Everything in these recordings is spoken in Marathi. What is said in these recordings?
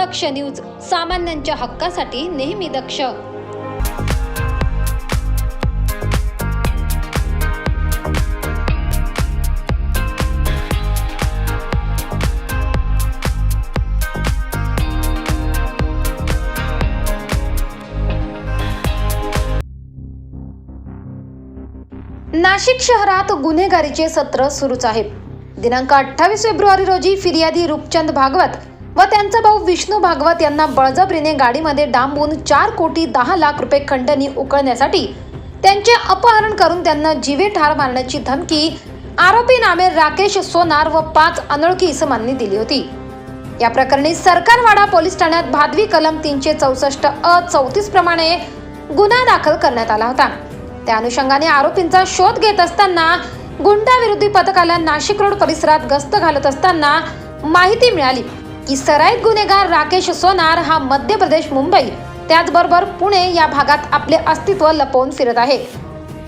दक्ष न्यूज सामान्यांच्या हक्कासाठी नेहमी दक्ष. नाशिक शहरात गुन्हेगारीचे सत्र सुरूच आहे दिनांक अठ्ठावीस फेब्रुवारी रोजी फिर्यादी रूपचंद भागवत व त्यांचा भाऊ विष्णू भागवत यांना बळजबरीने गाडीमध्ये डांबून चार कोटी दहा लाख रुपये खंडणी उकळण्यासाठी त्यांचे अपहरण करून त्यांना जीवे ठार मारण्याची धमकी आरोपी नामे राकेश सोनार व पाच अनोळखी इसमांनी दिली होती. या प्रकरणी सरकारवाडा पोलीस ठाण्यात भादवी कलम तीनशे चौसष्ट अ चौतीस प्रमाणे गुन्हा दाखल करण्यात आला होता. त्या अनुषंगाने आरोपींचा शोध घेत असताना गुंडाविरोधी पथकाला नाशिक रोड परिसरात गस्त घालत असताना माहिती मिळाली. की सराईत गुन्हेगार राकेश सोनार हा मध्य प्रदेश मुंबई. त्याचबरोबर पुणे या भागात आपले अस्तित्व लपवून फिरत आहे.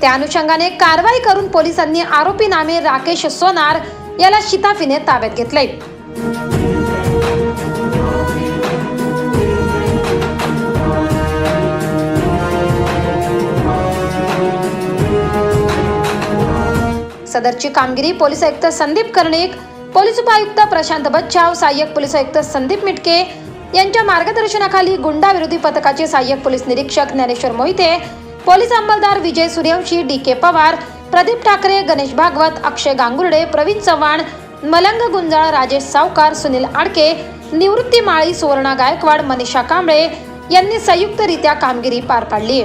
त्या अनुषंगाने कारवाई करून पोलिसांनी आरोपी नामे राकेश सोनार याला शिताफीने ताब्यात घेतले सदरची कामगिरी पोलीस आयुक्त संदीप कर्णिक पोलीस उपायुक्त प्रशांत बच्चाव सहाय्यक पोलीस आयुक्त संदीप मिटके यांच्या मार्गदर्शनाखाली गुंडाविरोधी पथकाचे सहाय्यक पोलीस निरीक्षक ज्ञानेश्वर मोहिते पोलीस अंमलदार विजय सूर्यवंशी डी के पवार प्रदीप ठाकरे गणेश भागवत अक्षय गांगुर्डे प्रवीण चव्हाण मलंग गुंजाळ राजेश सावकार सुनील आडके निवृत्ती माळी सुवर्णा गायकवाड मनीषा कांबळे यांनी संयुक्तरित्या कामगिरी पार पाडली.